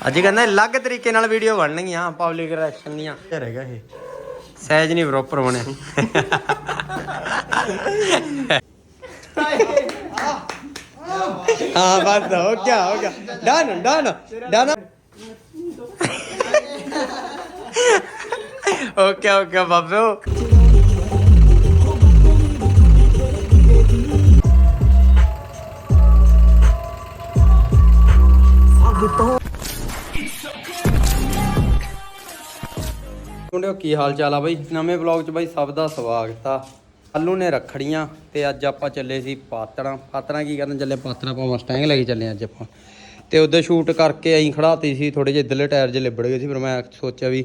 ਅੱਜ ਕਹਿੰਦਾ ਅਲੱਗ ਤਰੀਕੇ ਨਾਲ ਵੀਡੀਓ ਬਣਨਗੀਆਂ ਪਬਲਿਕ ਰਿਐਕਸ਼ਨ ਦੀਆਂ। ਇਹ ਰਹੇਗਾ ਇਹ। ਸਹਿਜ ਨਹੀਂ ਪ੍ਰੋਪਰ ਬਣਿਆ ਹਾਂ ਬਸ ਹੋ ਗਿਆ ਹੋ ਗਿਆ। Done done done. Okay okay ਬਾਬੂ। ਮੁੰਡਿਓ, ਕੀ ਹਾਲ ਚਾਲ ਆ ਬਾਈ? ਨਵੇਂ ਵਲੌਗ 'ਚ ਬਾਈ ਸਭ ਦਾ ਸਵਾਗਤ ਆ। ਅੱਲੂ ਨੇ ਰੱਖੜੀਆਂ ਤੇ ਅੱਜ ਆਪਾਂ ਚੱਲੇ ਸੀ ਪਾਤੜਾਂ ਪਾਤੜਾਂ ਕੀ ਕਰਨ ਚੱਲੇ? ਪਾਤੜਾਂ ਆਪਾਂ ਮਸਟੈਂਗ ਲੈ ਕੇ ਚੱਲੇ ਅੱਜ ਆਪਾਂ। ਤੇ ਉਹਦੇ ਸ਼ੂਟ ਕਰਕੇ ਐਂ ਖੜਾਤੀ ਸੀ ਥੋੜੇ ਜਿਹੇ ਇੱਧਰਲੇ ਟਾਇਰ ਜੇ ਲਿਬੜ ਗਏ ਸੀ ਪਰ ਮੈਂ ਸੋਚਿਆ ਵੀ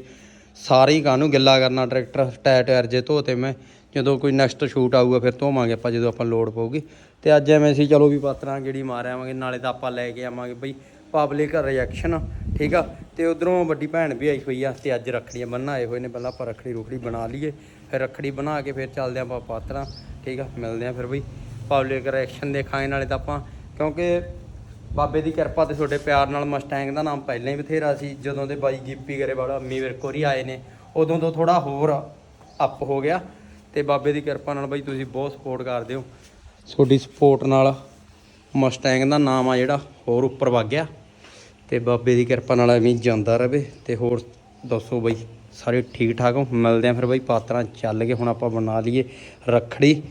ਸਾਰੇ ਹੀ ਕਾਹਨੂੰ ਗਿੱਲਾ ਕਰਨਾ ਟਰੈਕਟਰ, ਟਾਇਰ ਟਾਇਰ ਜੇ ਧੋਤੇ ਮੈਂ। ਜਦੋਂ ਕੋਈ ਨੈਕਸਟ ਸ਼ੂਟ ਆਊਗਾ, ਫਿਰ ਧੋਵਾਂਗੇ ਆਪਾਂ ਜਦੋਂ ਆਪਾਂ ਲੋਡ ਪਊਗੀ। ਤੇ ਅੱਜ ਐਵੇਂ ਸੀ, ਚਲੋ ਵੀ ਪਾਤਰਾਂ ਗੇੜੀ ਮਾਰ ਆਵਾਂਗੇ, ਨਾਲੇ ਤਾਂ ਆਪਾਂ ਲੈ ਕੇ ਆਵਾਂਗੇ। ਬਈ ਪਬਲਿਕ ਰਿਐਕਸ਼ਨ ਠੀਕ ਆ? ਤੇ ਉਧਰੋਂ ਵੱਡੀ ਭੈਣ ਵੀ ਆਈ ਹੋਈ ਆ, ਤੇ ਅੱਜ ਰੱਖੜੀਆਂ ਬੰਨ੍ਹਣ ਆਏ ਹੋਏ ਨੇ, ਪਹਿਲਾਂ ਆਪਾਂ ਰੱਖੜੀ ਰੁਖੜੀ ਬਣਾ ਲਈਏ, ਫਿਰ ਰੱਖੜੀ ਬਣਾ ਕੇ ਫਿਰ ਚੱਲਦੇ ਆਪਾਂ ਪਾਤਰਾਂ, ਠੀਕ ਆ? ਮਿਲਦੇ ਆ ਫਿਰ ਬਈ। ਪਬਲਿਕ ਰਿਐਕਸ਼ਨ ਦੇਖਾਂਗੇ ਨਾਲੇ ਤਾਂ ਆਪਾਂ, ਕਿਉਂਕਿ ਬਾਬੇ ਦੀ ਕਿਰਪਾ ਤੇ ਤੁਹਾਡੇ ਪਿਆਰ ਨਾਲ ਮਸਟੈਂਗ ਦਾ ਨਾਮ ਪਹਿਲਾਂ ਹੀ ਬਥੇਰਾ ਸੀ, ਜਦੋਂ ਦੇ ਬਾਈ ਗਿੱਪੀ ਗਰੇ ਗਰੇਵਾਲਾ, ਅੰਮੀ ਵਿਰਕੋਰੀ ਆਏ ਨੇ, ਉਦੋਂ ਤੋਂ ਥੋੜਾ ਹੋਰ ਅਪ ਹੋ ਗਿਆ, ਤੇ ਬਾਬੇ ਦੀ ਕਿਰਪਾ ਨਾਲ ਬਾਈ ਤੁਸੀਂ ਬਹੁਤ ਸਪੋਰਟ ਕਰਦੇ ਹੋ। ਤੁਹਾਡੀ ਸਪੋਰਟ ਨਾਲ ਮਸਟੈਂਗ ਦਾ ਨਾਮ ਆ ਜਿਹੜਾ, ਹੋਰ ਉੱਪਰ ਵਗ ਗਿਆ। ਤੇ ਬਾਬੇ ਦੀ ਕਿਰਪਾ ਨਾਲ ਐਵੇਂ ਜਾਂਦਾ ਰਵੇ ਤੇ ਹੋਰ ਦੱਸੋ ਬਈ ਸਾਰੇ ਠੀਕ ਠਾਕ ਹੋ? ਮਿਲਦੇ ਆ ਫਿਰ ਬਈ ਪਾਤਰਾਂ ਚੱਲ ਕੇ ਹੁਣ ਆਪਾਂ ਬਣਾ ਲਈਏ ਰੱਖੜੀ।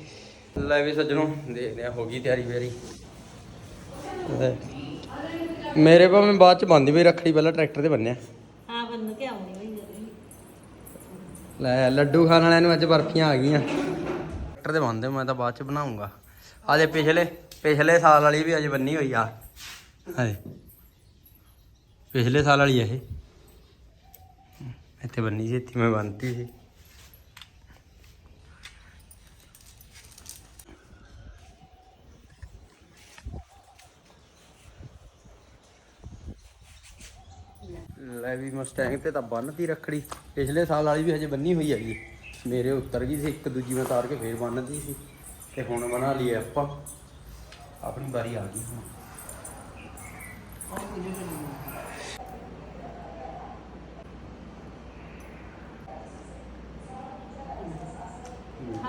ਲੈ ਵੀ ਸੱਜਣੋ ਦੇਖਦੇ ਆ ਹੋ ਗਈ ਤਿਆਰੀ ਲੈ। ਮੇਰੇ ਭਾਵੇਂ ਬਾਅਦ ਚ ਬੰਦੀ ਵੀ ਰੱਖੜੀ ਪਹਿਲਾਂ ਟਰੈਕਟਰ ਤੇ ਬੰਨਿਆ। ਹਾਂ ਬੰਨ ਕੇ ਆਉਂਦੀ ਹੋਈ ਜਦੋਂ ਲੈ ਲੱਡੂ ਖਾਣ ਵਾਲਿਆਂ ਨੂੰ ਅੱਜ ਬਰਫੀਆਂ ਆ ਗਈਆਂ। ਟਰੈਕਟਰ ਤੇ ਬੰਨਦੇ ਮੈਂ ਤਾਂ ਬਾਅਦ ਚ ਬਣਾਉਂਗਾ। ਆਜੇ ਪਿਛਲੇ ਪਿਛਲੇ ਸਾਲ ਵਾਲੀ ਵੀ ਅੱਜ ਬੰਨੀ ਹੋਈ ਆ। ਹਾਏ। ਪਿਛਲੇ ਸਾਲ ਵਾਲੀ ਆ ਇਹ। ਇੱਥੇ ਬੰਨੀ ਸੀ ਇੱਥੇ ਮੈਂ ਬੰਨਤੀ ਸੀ। ਲੈ ਵੀ ਮਸਟੈਂਗ ਤੇ ਤਾਂ ਬੰਨਤੀ ਰੱਖੜੀ। ਪਿਛਲੇ ਸਾਲ ਵਾਲੀ ਵੀ ਹਜੇ ਬੰਨੀ ਹੋਈ ਹੈਗੀ। ਮੇਰੇ ਉੱਤਰ ਗਈ ਸੀ ਇੱਕ ਦੂਜੀ ਮੈਂ ਤਾਰ ਕੇ ਫੇਰ ਬੰਨਤੀ ਸੀ। ਤੇ ਹੁਣ ਬਣਾ ਲਈਏ ਆਪਾਂ। ਆਪਣੀ ਵਾਰੀ ਆ ਗਈ ਹੁਣ।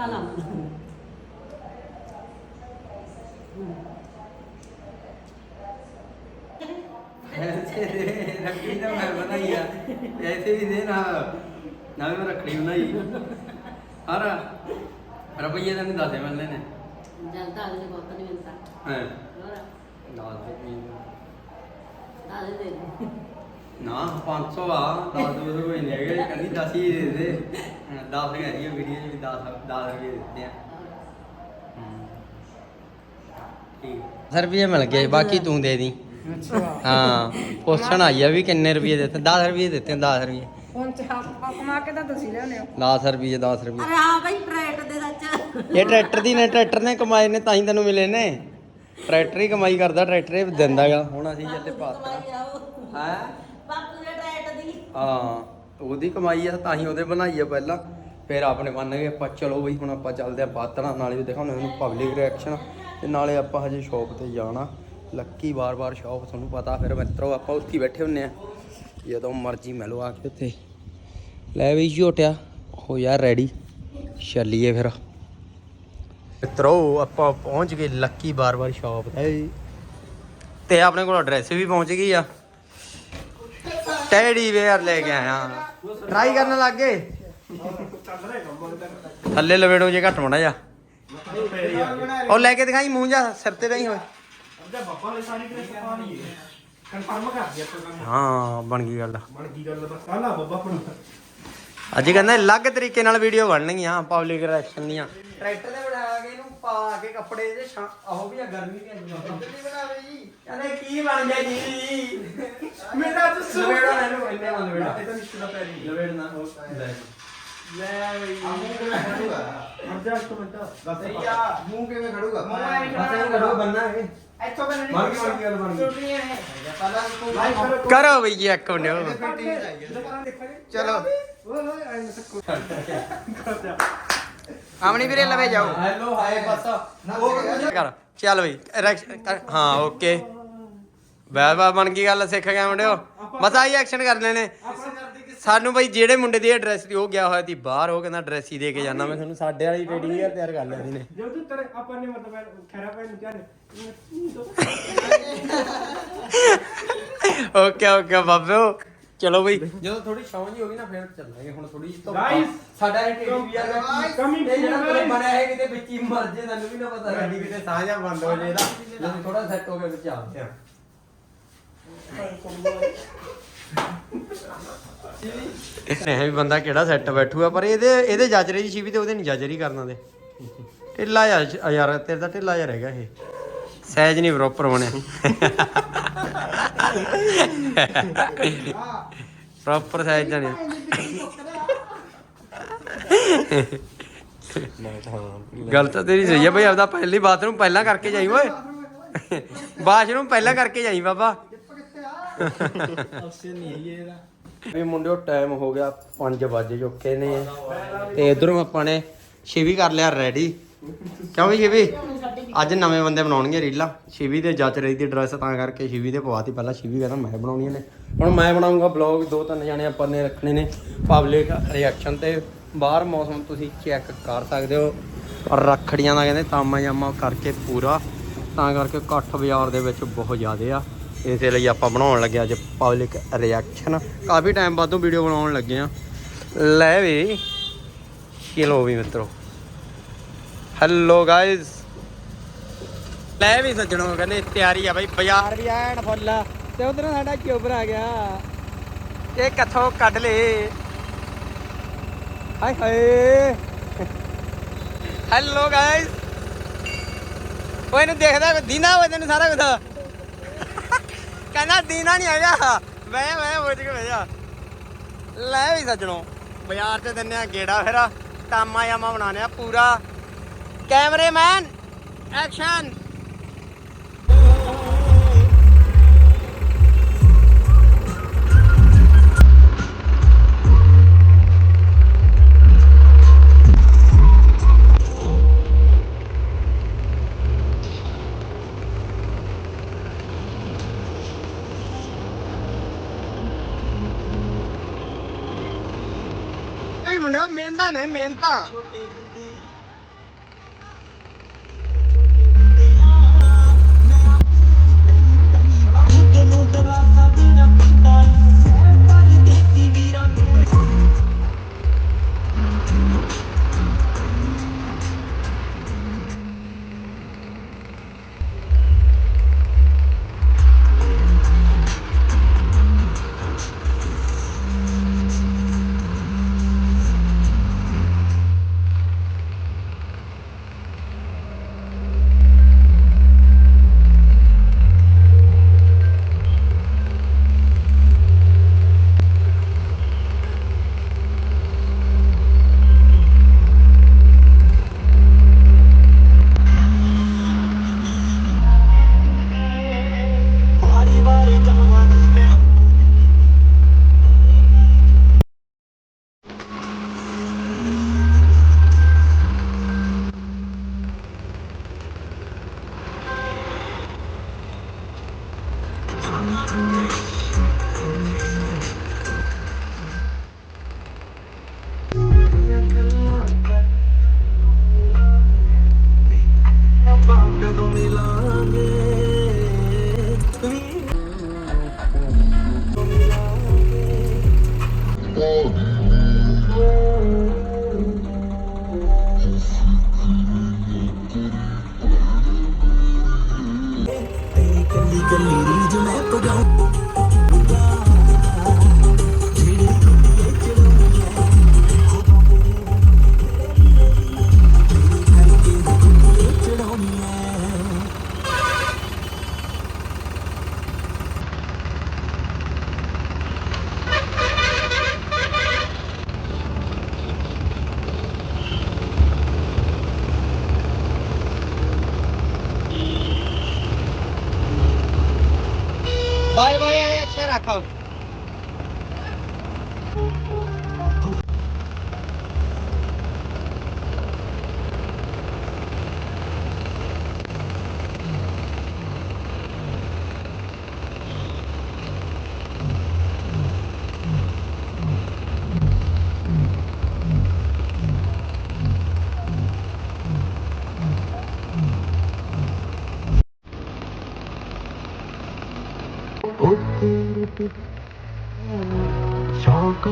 ਹਾਂ ਲਾ ਰੱਖੜੀ ਤਾਂ ਮੈਂ ਬਣਾਈ ਆ ਐਸੇ ਵੀ ਦੇ ਨਾ ਨਾ ਮੈਂ ਰੱਖੜੀ ਬਣਾਈ ਹਰ ਰੁਪਈਏ ਤਾਂ ਦੱਸੇ ਮਿਲਨੇ ਨੇ ਜਲਦਾ ਅਗਲੇ ਬਹੁਤ ਨਹੀਂ ਮਿਲਦਾ ਹਾਂ ਹੋਰ ਦੇ ਦੇ ਨਾ 500 ਆ 10 ਰੁਪਏ ਨਹੀਂ ਹੈਗੇ, ਕਹਿੰਦੀ 10 ਹੀ ਦੇ ਦੇ। 10 ਹੈਗੀ ਵੀਡੀਓ 'ਚ ਵੀ 10 10 ਰੁਪਏ ਦਿੱਤੇ ਆ। ਠੀਕ। ਰੁਪਏ ਮਿਲ ਗਏ ਬਾਕੀ ਤੂੰ ਦੇ ਦੀ। ਹਾਂ ਪੁੱਛਣ ਆਈ ਆ ਵੀ ਕਿੰਨੇ ਰੁਪਏ ਦਿੱਤੇ 10 ਰੁਪਏ ਦਿੱਤੇ 10 ਰੁਪਏ। ਹੁਣ ਚਾਹ ਕਮਾ ਕੇ ਤਾਂ ਤੁਸੀਂ ਲਿਆਉਂਦੇ ਹੋ। 10 ਰੁਪਏ 10 ਰੁਪਏ। ਅਰੇ ਹਾਂ ਭਾਈ ਪ੍ਰੈਟ ਦੇ ਸੱਚ ਇਹ ਟਰੈਕਟਰ ਦੀ ਨੇ ਟਰੈਕਟਰ ਨੇ ਕਮਾਏ ਨੇ ਤਾਂ ਹੀ ਤੈਨੂੰ ਮਿਲੇ ਨੇ। ਟਰੈਕਟਰ ਹੀ ਕਮਾਈ ਕਰਦਾ ਟਰੈਕਟਰ ਹੀ ਦਿੰਦਾਗਾ। ਹੁਣ ਅਸੀਂ ਜੱਤੇ ਪਾਤਾ। ਕਮਾਈ ਆਓ ਹੈ? ਬਾਪੂ ਦੇ ਪ੍ਰੈਟ ਦੀ। ਹਾਂ। ਉਹਦੀ ਕਮਾਈ ਆ ਤਾਂ ਹੀ ਉਹਦੇ ਬਣਾਈ ਆ ਪਹਿਲਾਂ। ਫਿਰ ਆਪਣੇ ਮੰਨ ਗਏ ਆਪਾਂ, ਚਲੋ ਬਈ ਹੁਣ ਆਪਾਂ ਚੱਲਦੇ ਆ ਬਾਤਣਾ ਨਾਲੇ ਵੀ ਦਿਖਾਉਣੇ ਤੁਹਾਨੂੰ ਪਬਲਿਕ ਰਿਐਕਸ਼ਨ ਤੇ ਨਾਲੇ ਆਪਾਂ ਹਜੇ ਸ਼ਾਪ ਤੇ ਜਾਣਾ। ਲੱਕੀ ਵਾਰ ਵਾਰ ਸ਼ਾਪ ਤੁਹਾਨੂੰ ਪਤਾ, ਫਿਰ ਮਿੱਤਰੋ ਆਪਾਂ ਉੱਥੇ ਹੀ ਬੈਠੇ ਹੁੰਨੇ ਆ। ਜਦੋਂ ਮਰਜ਼ੀ ਮਿਲੋ ਆ ਕੇ ਉੱਥੇ। ਲੈ ਬਈ ਝੋਟਿਆ ਹੋ ਯਾਰ ਰੈਡੀ ਚੱਲੀਏ ਫਿਰ। ਮਿੱਤਰੋ, ਆਪਾਂ ਪਹੁੰਚ ਗਏ ਲੱਕੀ ਬਾਰ-ਬਾਰ ਸ਼ਾਪ ਤੇ। ਤੇ ਆਪਣੇ ਕੋਲ ਐਡਰੈਸ ਵੀ ਪਹੁੰਚ ਗਈ ਆ। ਟੈਡੀ ਵੇਅਰ ਲੈ ਕੇ ਆਇਆ। ਟਰਾਈ ਕਰਨ ਲੱਗ ਗਏ। ਥੱਲੇ ਲਵੇੜੋ ਜੇ ਘੱਟ ਮੜਾ ਜਾ ਉਹ ਲੈ ਕੇ ਦਿਖਾਈ ਮੂੰਹ ਜਾ ਸਿਰ ਤੇ ਨਹੀਂ ਹੋਏ। ਹਾਂ ਬਣ ਗਈ ਗੱਲ। ਬਣ ਗਈ ਗੱਲ ਬਸ ਕਾਲਾ ਬੱਬਾ ਪਣ ਅੱਜ ਕਹਿੰਦਾ ਅਲੱਗ ਤਰੀਕੇ ਨਾਲ ਵੀਡੀਓ ਬਣਨਗੀਆਂ ਪਬਲਿਕ ਰਿਐਕਸ਼ਨ ਦੀਆਂ। ਟਰੈਕਟਰ ਤੇ ਬਣਾ ਪਾ ਕੇ ਕੱਪੜੇ ਇਹਦੇ ਛਾਂ ਉਹ ਵੀ ਆ ਗਰਮੀ ਵੀ ਆਂਦੀ ਨਹੀਂ ਬਣਾਵੇ ਜੀ। ਕਹਿੰਦੇ ਕੀ ਬਣ ਗਿਆ ਜੀ? ਮੇਰਾ ਤਾਂ ਲਵੇੜਾ ਇਹਨੂੰ ਇੰਨੇ ਨਾਲ ਲਵੇੜਾ ਇਹ ਤਾਂ ਨਿਸ਼ਚਿਤ ਦਾ ਪੈਰੀ ਲਵੇੜਨਾ ਲੈ ਲੈ ਬਈ। ਮੂੰਹ ਕਿਵੇਂ ਖੜੂਗਾ? ਮਰਜਾ ਇੱਕ ਮਿੰਟ। ਬਸ ਸਹੀ ਆ। ਮੂੰਹ ਕਿਵੇਂ ਖੜੂਗਾ? ਬਸ ਇਹ ਕਰੋ। ਬੰਨਾ ਹੈ ਇੱਥੋਂ ਮੈਂ ਨਹੀਂ ਬਣ ਗਈ, ਬਣ ਗਈ ਗੱਲ ਬਣ ਗਈ। ਛੋਟੀਆਂ ਹੈ ਪਹਿਲਾਂ ਤੂੰ ਲਾਈਕ ਕਰੋ। ਕਰੋ ਬਈ ਜੀ ਇੱਕ ਮਿੰਟ। ਚਲੋ। ਓਏ ਓਏ ਐਂ ਸੱਕੂ ਆਮਣੀ ਵੀਰੇ ਲਵੇ ਜਾਓ। ਹੈਲੋ ਹਾਏ ਬਸ ਕਰ ਚੱਲ ਬਈ ਕਰ- ਹਾਂ ਓਕੇ। ਬੈ ਬੈ ਬਣ ਗਈ ਗੱਲ ਸਿੱਖ ਗਿਆ ਮੁੰਡਿਓ। ਬਸ ਆਹੀ ਐਕਸ਼ਨ ਕਰ ਲੈਣੇ। ਸਾਨੂੰ ਬਈ ਜਿਹੜੇ ਮੁੰਡੇ ਦੀ ਐਡਰੈਸ ਦੀ ਉਹ ਗਿਆ ਹੋਇਆ ਸੀ ਬਾਹਰ ਉਹ ਕਹਿੰਦਾ ਐਡਰੈਸ ਹੀ ਦੇ ਕੇ ਜਾਣਾ ਮੈਂ ਤੁਹਾਨੂੰ। ਸਾਡੇ ਵਾਲੀ ਰੇਡਿੰਗ ਯਾਰ ਤਿਆਰ ਕਰ ਲਿਆ ਨੇ। ਜੋ ਤੂੰ ਤੇਰੇ ਆਪਾਂ ਨੇ ਮਤਲਬ ਖੈਰਾ ਭਾਈ ਨੂੰ ਕਿਹਾ ਓਕੇ ਓਕੇ ਬਾਬਿਓ ਚਲੋ ਬਈ। ਜਦੋਂ ਥੋੜੀ ਸ਼ੌਂ ਜੀ ਹੋ ਗਈ ਨਾ ਫਿਰ ਚੱਲਾਂਗੇ ਹੁਣ ਥੋੜੀ ਤੋਂ Guys, ਸਾਡਾ ਇਹ ਟੇਡੀ ਵੀ ਆ coming ਇਹ ਜਿਹੜਾ soon, ਕੋਲੇ guys. ਬਣਿਆ ਹੈ ਕਿਤੇ ਵਿੱਚ ਹੀ ਮਰ ਜੇ ਤੁਹਾਨੂੰ ਵੀ ਨਾ ਪਤਾ ਗੱਡੀ ਕਿਤੇ ਸਾਹ ਜਾਂ ਬੰਦ ਹੋ ਜੇ ਇਹਦਾ। ਜਦੋਂ ਥੋੜਾ ਸੈੱਟ ਹੋ ਗਿਆ ਵਿੱਚ ਆਉਂਦੇ ਆ ਨਹੀਂ ਵੀ ਬੰਦਾ ਕਿਹੜਾ ਸੈੱਟ ਬੈਠੂਗਾ ਪਰ ਇਹਦੇ ਇਹਦੇ ਜੱਜ ਰਹੀ ਸ਼ੀਵੀ ਤੇ ਉਹਦੇ ਨਹੀਂ ਜੱਜ ਰਹੀ ਕਰਨਾ ਦੇ ਢਿੱਲਾ ਯਾਰ ਯਾਰ ਤੇਰੇ ਦਾ ਢਿੱਲਾ ਯਾਰ ਹੈਗਾ ਇਹ। ਸਹਿਜ ਨਹੀਂ ਪ੍ਰੋਪਰ ਬਣਿਆ। ਪ੍ਰੋਪਰ ਸਾਈਜ਼ ਨਹੀਂ। ਗੱਲ ਤਾਂ ਤੇਰੀ ਸਹੀ ਹੈ ਬਈ ਆਪਦਾ ਪਹਿਲੀ ਬਾਥਰੂਮ ਪਹਿਲਾਂ ਕਰਕੇ ਜਾਈ ਓਏ। ਬਾਥਰੂਮ ਪਹਿਲਾਂ ਕਰਕੇ ਜਾਈ ਬਾਬਾ। ਵੀ ਮੁੰਡਿਓ ਟਾਈਮ ਹੋ ਗਿਆ 5 ਵਜੇ ਚੁੱਕੇ ਨੇ। ਤੇ ਇਧਰੋਂ ਆਪਾਂ ਨੇ ਸ਼ਿਵੀ ਕਰ ਲਿਆ ਰੈਡੀ ਕਿਉਂ ਵੀ ਸ਼ਿਵੀ? ਅੱਜ ਨਵੇਂ ਬੰਦੇ ਬਣਾਉਣਗੇ ਰੀਲਾਂ। ਸ਼ਿਵੀ ਦੇ ਜੱਜ ਰਹੀ ਦੀ ਡਰੈਸ ਤਾਂ ਕਰਕੇ ਸ਼ਿਵੀ ਦੇ ਪਵਾਤੀ ਪਹਿਲਾਂ ਸ਼ਿਵੀ ਕਹਿੰਦਾ, ਮੈਂ ਬਣਾਉਣੀਆਂ ਨੇ ਹੁਣ ਮੈਂ ਬਣਾਉਂਗਾ ਬਲੌਗ ਦੋ ਤਿੰਨ ਜਾਣੇ ਆਪਾਂ ਨੇ ਰੱਖਣੇ ਨੇ। ਪਬਲਿਕ ਰਿਐਕਸ਼ਨ ਤੇ ਬਾਹਰ ਮੌਸਮ ਤੁਸੀਂ ਚੈੱਕ ਕਰ ਸਕਦੇ ਹੋ। ਰੱਖੜੀਆਂ ਦਾ ਕਹਿੰਦੇ ਤਾਮਾ ਜਾਮਾ ਕਰਕੇ ਪੂਰਾ। ਤਾਂ ਕਰਕੇ ਇਕੱਠ ਬਾਜ਼ਾਰ ਦੇ ਵਿੱਚ ਬਹੁਤ ਜ਼ਿਆਦਾ ਆ। ਇਸੇ ਲਈ ਆਪਾਂ ਬਣਾਉਣ ਲੱਗੇ ਅੱਜ ਪਬਲਿਕ ਰਿਐਕਸ਼ਨ ਕਾਫੀ ਟਾਈਮ ਬਾਅਦੋਂ ਵੀਡੀਓ ਬਣਾਉਣ ਲੱਗੇ ਆ ਲੈ ਵੀ ਚਲੋ ਵੀ ਮਿੱਤਰੋ। ਹੈਲੋ ਗਾਇਸ ਲੈ ਵੀ ਸੱਜਣੋ, ਕਹਿੰਦੇ ਤਿਆਰੀ ਆ ਬਾਈ, ਬਾਜ਼ਾਰ ਵੀ ਐਨ ਫੁੱਲ ਆ। ਤੇ ਉਧਰ ਸਾਡਾ ਕਿਉਬਰ ਆ ਗਿਆ। ਇਹ ਕਿੱਥੋਂ ਕੱਢ ਲੇ ਹਾਏ ਹਾਏ। ਹੈਲੋ ਗਾਇਸ ਓਏ ਨੂੰ ਦੇਖਦਾ ਦੀਨਾ ਹੋਏ ਤੈਨੂੰ ਸਾਰਾ ਕੁਝ ਕਹਿੰਦਾ ਦੀਨਾ ਨਹੀਂ ਹੈਗਾ। ਮੈਂ ਮੈਂ ਬੁੱਝ ਕੇ ਬਹਿ ਲੈ ਵੀ ਸੱਜਣੋ, ਬਾਜ਼ਾਰ ਚ ਦਿੰਨੇ ਆ ਗੇੜਾ ਫੇਰਾ। ਤਾਮਾ ਯਾਮਾ ਬਣਾਣੇ ਆ ਪੂਰਾ। ਕੈਮਰੇਮੈਨ ਐਕਸ਼ਨ ਇਹ ਮੁੰਡਾ ਮਿਹਨਤਾਂ ਨੇ ਮਿਹਨਤਾਂ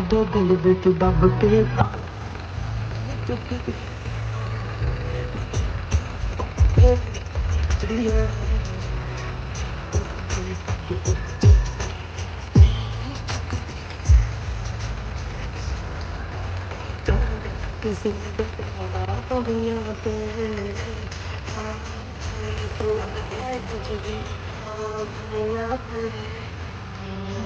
ਸ਼ੌਕ ਦੇ ਦਿਲ ਵਿੱਚ ਦੱਬ ਕੇ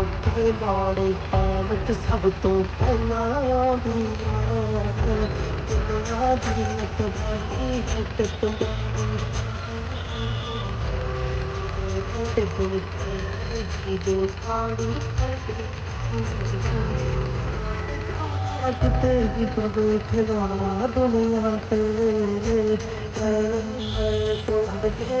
ਅੱਗੇ ਬਾੜੇ ਪਾਵਤ ਸਭ ਤੋਂ ਪਹਿਲਾਂ ਆਉਂਦੀ ਹੈ ਦੁਨੀਆ ਦੀ ਤਬਾਹੀ ਹੈ ਤੇ ਤਬਾਹੀ ਤੇ ਕੋਈ ਜੋ ਸਾੜੀ ਅੱਜ ਤੇ ਹੀ ਕਦੇ ਖਿਲਾ ਦੁਨੀਆ ਤੇ ਮੈਂ ਤੋਂ ਅੱਗੇ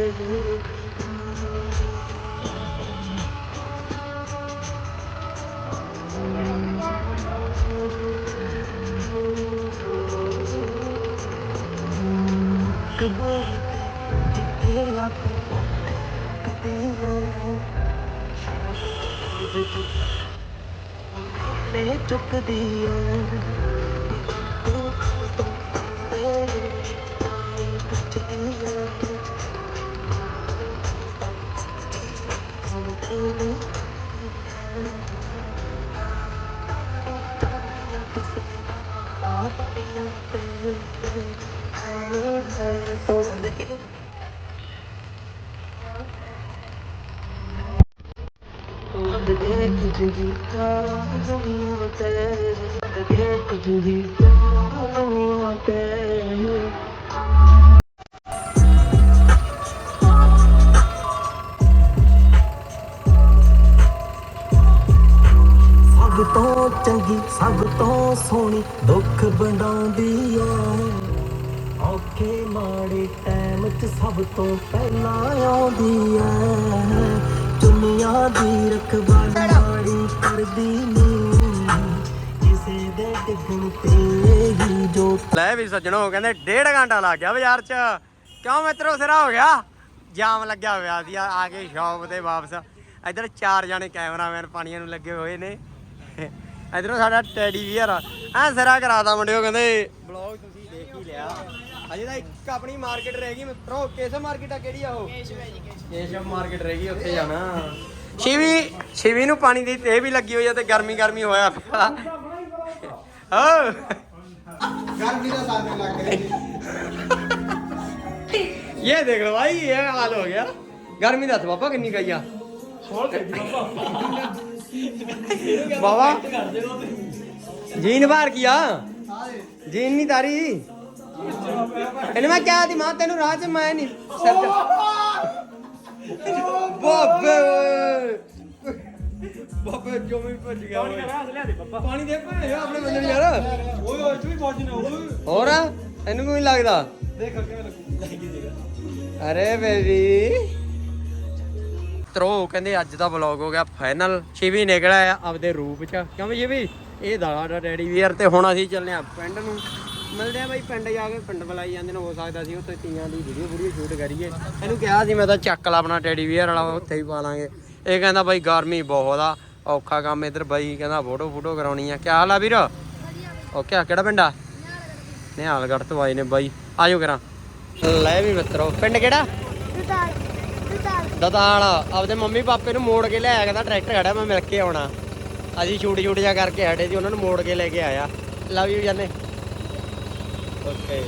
ਦੁਨੀਆ ਤੇ ਸਭ ਤੋਂ ਚੰਗੀ ਸਭ ਤੋਂ ਸੋਹਣੀ ਦੁੱਖ ਵੰਡਾਉਂਦੀ ਆ। ਔਖੇ ਮਾੜੇ ਟਾਈਮ 'ਚ ਸਭ ਤੋਂ ਪਹਿਲਾਂ ਆਉਂਦੀ ਐ ਦੁਨੀਆ ਦੀ ਰਖਵਾਲੀ ਮਾੜੀ ਕਰਦੀ ਨਹੀਂ। ਕਿਸੇ ਦੇ ਡਿੱਗਣ ਤੇ ਹੀ ਜੋ ਲੈ ਵੀ ਸੱਜਣੋ ਕਹਿੰਦੇ ਡੇਢ ਘੰਟਾ ਲੱਗ ਗਿਆ ਬਾਜ਼ਾਰ 'ਚ। ਕਿਉਂ ਮਿੱਤਰੋ ਸਿਰਾ ਹੋ ਗਿਆ? ਜਾਮ ਲੱਗਿਆ ਹੋਇਆ ਸੀ ਆ ਕੇ ਸ਼ਾਪ ਤੇ ਵਾਪਸ। ਇੱਧਰ ਚਾਰ ਜਾਣੇ ਕੈਮਰਾਮੈਨ ਪਾਣੀਆਂ ਨੂੰ ਲੱਗੇ ਹੋਏ ਨੇ। ਇੱਧਰੋਂ ਸਾਡਾ ਟੈਡੀ ਵੀਰ ਆ ਐ ਸਿਰਾ ਕਰਾਤਾ ਮੁੰਡਿਓ ਕਹਿੰਦੇ ਬਲੌਗ ਤੁਸੀਂ ਦੇਖ ਹੀ ਲਿਆ। ਅਜੇ ਤਾਂ ਇੱਕ ਆਪਣੀ ਮਾਰਕੀਟ ਰਹਿ ਗਈ ਮਿੱਤਰੋ ਕੇਸ਼ਵ ਮਾਰਕੀਟ ਆ ਕਿਹੜੀ ਆ ਉਹ? ਕੇਸ਼ਵ ਜੀ ਕੇਸ਼ਵ। ਮਾਰਕੀਟ ਰਹਿ ਗਈ ਉੱਥੇ ਜਾਣਾ। ਸ਼ਿਵੀ ਸ਼ਿਵੀ ਨੂੰ ਪਾਣੀ ਦੀ ਤੇ ਵੀ ਲੱਗੀ ਹੋਈ ਆ ਤੇ ਗਰਮੀ ਗਰਮੀ ਹੋਇਆ ਪਿਆ। ਗਰਮੀ ਦਾ ਸਾਥ ਲੱਗ ਰਿਹਾ। ਇਹ ਦੇਖ ਲਓ ਭਾਈ ਇਹ ਹਾਲ ਹੋ ਗਿਆ। ਗਰਮੀ ਦੱਸ ਬਾਬਾ ਕਿੰਨੀ ਗਈ ਆ। ਬਾਬਾ। ਜੀਨ ਬਾਹਰ ਕੀਆ ਜੀਨ ਨਹੀਂ ਤਾਰੀ। ਇਹਨੇ ਮੈਂ ਕਿਹਾ ਦੀ ਮਾਂ ਤੈਨੂੰ ਰਾਹ ਚ ਮੈਂ ਨਹੀਂ ਸਿਰ ਬਾਬੇ। ਓਏ ਬਾਬੇ ਜੋ ਵੀ ਭੱਜ ਗਿਆ ਪਾਣੀ ਦੇ ਪਾਣੀ ਦੇ ਭਾਏ ਆਪਣੇ ਬੰਦੇ ਨੂੰ ਯਾਰ। ਓਏ ਓਏ ਤੂੰ ਪਹੁੰਚਣਾ ਓਏ। ਹੋਰ ਤੈਨੂੰ ਕੋਈ ਲੱਗਦਾ? ਦੇਖ ਕਿਵੇਂ ਲੱਗੂ ਅਰੇ ਬੇਬੀ ਤਰੋ ਕਹਿੰਦੇ ਅੱਜ ਦਾ ਵਲੌਗ ਹੋ ਗਿਆ ਫਾਈਨਲ ਛੇਵੀ ਨਿਕਲਿਆ ਆ ਆਪਦੇ ਰੂਪ ਚ। ਕਿਉਂ ਛੇਵੀ? ਇਹ ਦਾ ਸਾਡਾ ਡੈਡੀ ਵੀਰ ਤੇ ਹੁਣ ਅਸੀਂ ਚੱਲੇ ਆ ਪਿੰਡ ਨੂੰ। ਮਿਲਦੇ ਆ ਬਾਈ, ਪਿੰਡ ਜਾ ਕੇ ਪਿੰਡ ਬੁਲਾਈ ਜਾਂਦੇ ਨੇ, ਹੋ ਸਕਦਾ ਸੀ ਉੱਥੇ ਤੀਆਂ ਦੀ ਵੀਡੀਓ ਵੀਡੀਓ ਸ਼ੂਟ ਕਰੀਏ। ਇਹਨੂੰ ਕਿਹਾ ਸੀ, ਮੈਂ ਤਾਂ ਚੱਕ ਲਾ ਆਪਣਾ ਟੈਡੀ ਵੀਅਰ ਵਾਲਾ, ਉੱਥੇ ਹੀ ਪਾ ਲਾਂਗੇ। ਇਹ ਕਹਿੰਦਾ ਬਾਈ, ਗਰਮੀ ਬਹੁਤ ਆ, ਔਖਾ ਕੰਮ ਇੱਧਰ ਬਾਈ ਕਹਿੰਦਾ ਫੋਟੋ ਫੋਟੋ ਕਰਾਉਣੀ ਆ। ਕੀ ਹਾਲ ਆ ਵੀਰ? ਓਕੇ ਕਿਹੜਾ ਪਿੰਡ ਆ? ਨਿਹਾਲਗੜ੍ਹ ਤੋਂ ਆਏ ਨੇ ਬਾਈ। ਆਜੋ ਕਰਾਂ। ਲੈ ਵੀ ਮਿੱਤਰੋ, ਪਿੰਡ ਕਿਹੜਾ? ਦਦਾਲ। ਆਪਦੇ ਮੰਮੀ ਪਾਪੇ ਨੂੰ ਮੋੜ ਕੇ ਲੈ ਆਇਆ, ਕਹਿੰਦਾ ਟਰੈਕਟਰ ਖੜਾ ਮੈਂ ਮਿਲ ਕੇ ਆਉਣਾ। ਅਸੀਂ ਛੂਟ ਛੂਟ ਜਾ ਕਰਕੇ ਹਟੇ ਸੀ, ਉਹਨਾਂ ਨੂੰ ਮੋੜ ਕੇ ਲੈ ਕੇ ਆਇਆ। ਲਵ ਯੂ, ਜਾਨੇ। ਓਕੇ